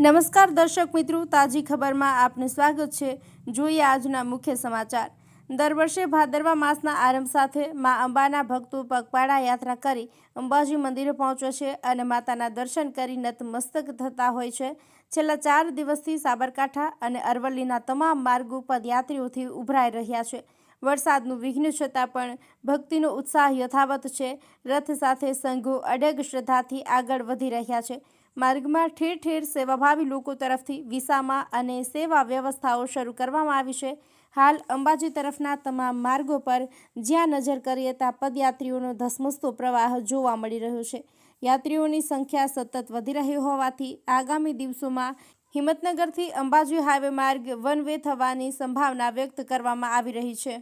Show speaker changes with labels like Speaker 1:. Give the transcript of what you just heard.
Speaker 1: નમસ્કાર દર્શક મિત્રો, તાજી ખબરમાં આપનું સ્વાગત છે. જોઈએ આજના મુખ્ય સમાચાર. દર વર્ષે ભાદરવા માસના આરંભ સાથે મા અંબાના ભક્તો પગપાળા યાત્રા કરી અંબાજી મંદિરે પહોંચે છે અને માતાના દર્શન કરી નતમસ્તક થતા હોય છે. છેલ્લા ચાર દિવસથી સાબરકાંઠા અને અરવલ્લીના તમામ માર્ગો પદયાત્રીઓથી ઉભરાઈ રહ્યા છે. વરસાદનું વિઘ્ન છતાં પણ ભક્તિનો ઉત્સાહ યથાવત છે. રથ સાથે સંઘો અડગ શ્રદ્ધાથી આગળ વધી રહ્યા છે. માર્ગમાં ઠેર ઠેર સેવાભાવી લોકો તરફથી વિસામા અને સેવા વ્યવસ્થાઓ શરૂ કરવામાં આવી છે. હાલ અંબાજી તરફના તમામ માર્ગો પર જ્યાં નજર કરીએ ત્યાં પદયાત્રીઓનો ધસમસતો પ્રવાહ જોવા મળી રહ્યો છે. યાત્રીઓની સંખ્યા સતત વધી રહી હોવાથી આગામી દિવસોમાં હિંમતનગરથી અંબાજી હાઈવે માર્ગ વન વે થવાની સંભાવના વ્યક્ત કરવામાં આવી રહી છે.